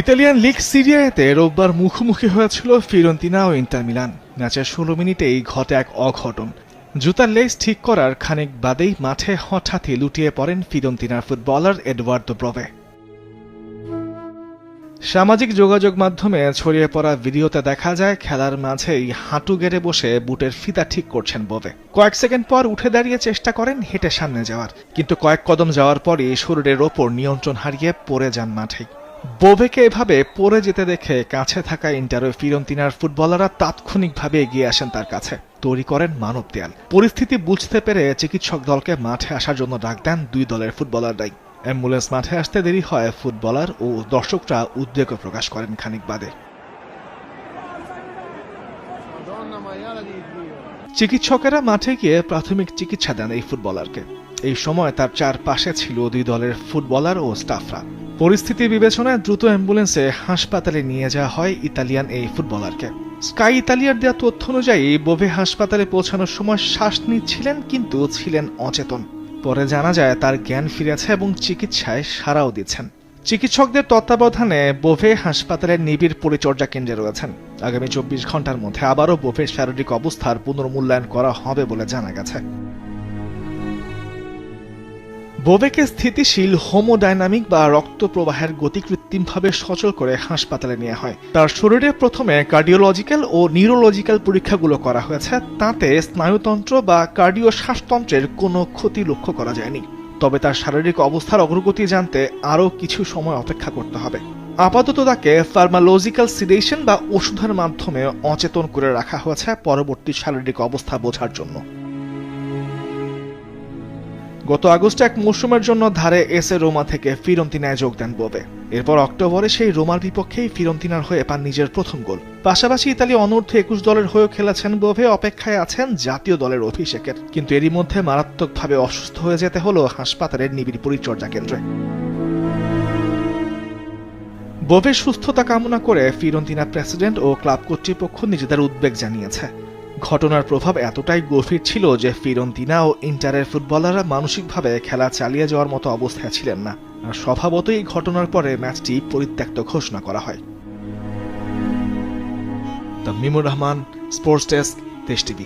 Italian league সিরিয়াতে রোববার মুখোমুখি হয়েছিল ফিরন্তিনা ও ইন্টার মিলান। ম্যাচের ষোলো মিনিটেই ঘটে এক অঘটন। জুতার লেস ঠিক করার খানিক বাদেই মাঠে হঠাৎই লুটিয়ে পড়েন ফিরন্তিনার ফুটবলার এডওয়ার্দো ব্রভে। সামাজিক যোগাযোগ মাধ্যমে ছড়িয়ে পড়া ভিডিওতে দেখা যায়, খেলার মাঝেই হাঁটু গেড়ে বসে বুটের ফিতা ঠিক করছেন ববে কয়েক সেকেন্ড পর উঠে দাঁড়িয়ে চেষ্টা করেন হেঁটে সামনে যাওয়ার, কিন্তু কয়েক কদম যাওয়ার পরই শরীরের ওপর নিয়ন্ত্রণ হারিয়ে পড়ে যান মাঠেই বোভেকে এভাবে পড়ে যেতে দেখে কাছে থাকা ইন্টার ও ফিরন্তিনার ফুটবলাররা তাৎক্ষণিকভাবে এগিয়ে আসেন তার কাছে। তৈরি করেন মানব দেয়াল। পরিস্থিতি বুঝতে পেরে চিকিৎসক দলকে মাঠে আসার জন্য ডাক দেন দুই দলের ফুটবলাররাই। অ্যাম্বুলেন্স মাঠে আসতে দেরি হয় ফুটবলার ও দর্শকরা উদ্বেগ প্রকাশ করেন খানিক বাদে. চিকিৎসকেরা মাঠে গিয়ে প্রাথমিক চিকিৎসা দেন এই ফুটবলারকে। এই সময় তার চারপাশে ছিল দুই দলের ফুটবলার ও স্টাফরা। পরিস্থিতি বিবেচনায় দ্রুত অ্যাম্বুলেন্সে হাসপাতালে নিয়ে যাওয়া হয় ইতালিয়ান এই ফুটবলারকে। স্কাই ইতালিয়ার দেওয়া তথ্য অনুযায়ী, বোভে হাসপাতালে পৌঁছানোর সময় শ্বাস নিচ্ছিলেন কিন্তু ছিলেন অচেতন। পরে জানা যায়, তার জ্ঞান ফিরেছে এবং চিকিৎসায় সারাও দিচ্ছেন। চিকিৎসকদের তত্ত্বাবধানে বোভে হাসপাতালের নিবিড় পরিচর্যা কেন্দ্রে রয়েছেন। আগামী চব্বিশ ঘণ্টার মধ্যে আবারও বোভের শারীরিক অবস্থার পুনর্মূল্যায়ন করা হবে বলে জানা গেছে। বোবেকে স্থিতিশীল হোমোডাইনামিক বা রক্ত প্রবাহের গতি কৃত্রিমভাবে সচল করে হাসপাতালে নেওয়া হয়। তার শরীরে প্রথমে কার্ডিওলজিক্যাল ও নিউরোলজিক্যাল পরীক্ষাগুলো করা হয়েছে, তাতে স্নায়ুতন্ত্র বা কার্ডিও শ্বাসতন্ত্রের কোনো ক্ষতি লক্ষ্য করা যায়নি। তবে তার শারীরিক অবস্থার অগ্রগতি জানতে আরও কিছু সময় অপেক্ষা করতে হবে। আপাতত তাকে ফার্মালজিক্যাল সিডেশন বা ওষুধের মাধ্যমে অচেতন করে রাখা হয়েছে পরবর্তী শারীরিক অবস্থা বোঝার জন্য। গত আগস্টে এক মৌসুমের জন্য ধারে এসে রোমা থেকে ফিরন্তিনায় যোগ দেন বোবে এরপর অক্টোবরে সেই রোমার বিপক্ষেই ফিরন্তিনার হয়ে পান নিজের প্রথম গোল। পাশাপাশি ইতালি অনূর্ধ্ব একুশ দলের হয়েও খেলেছেন বোভে অপেক্ষায় আছেন জাতীয় দলের অভিষেকের। কিন্তু এরই মধ্যে মারাত্মকভাবে অসুস্থ হয়ে যেতে হলো হাসপাতালের নিবিড় পরিচর্যা কেন্দ্রে। বোভের সুস্থতা কামনা করে ফিরন্তিনা প্রেসিডেন্ট ও ক্লাব কর্তৃপক্ষ নিজেদের উদ্বেগ জানিয়েছে। ঘটনার প্রভাব এতটাই গভীর ছিল যে ফিরন্তিনা ও ইন্টারের ফুটবলাররা মানসিকভাবে খেলা চালিয়ে যাওয়ার মতো অবস্থায় ছিলেন না। আর স্বভাবতই এই ঘটনার পরে ম্যাচটি পরিত্যক্ত ঘোষণা করা হয়। Tamimur Rahman sports desk Desh TV.